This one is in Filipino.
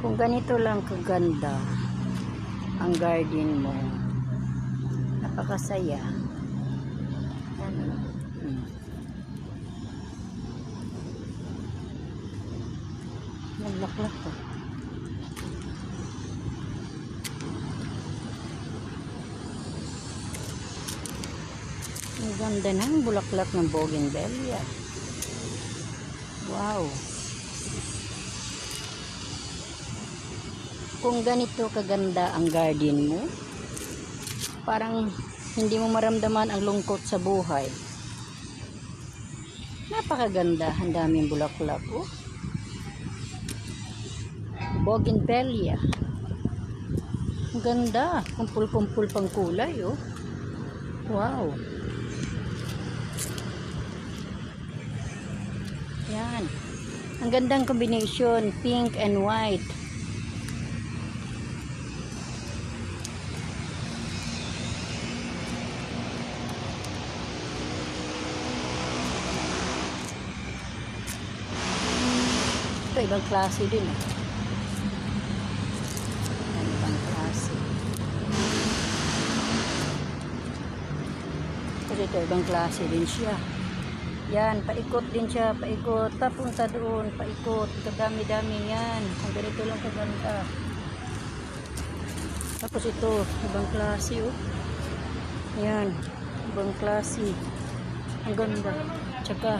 Kung ganito lang kaganda ang garden mo, napakasaya. Ano? Hmm. Naglaklak to. Ang ganda ng bulaklak ng bougainvillea. Wow. Kung ganito kaganda ang garden mo, parang hindi mo maramdaman ang lungkot sa buhay. Napakaganda, ang daming bulaklak. Oh. Bougainvillea. Ang ganda, kumpul-kumpul pang kulay, oh. Wow. Yan. Ang gandang combination, pink and white. Ito, ibang klase din. eh. Yan, ibang klase. Kasi ito, ibang klase din siya. Yan, paikot din siya, paikot. Papunta doon, paikot. Kadami-dami yan. Ang ganito lang kaganda. Tapos ito, ibang klase, oh. Yan, ibang klase. Ang ganda. Tsaka,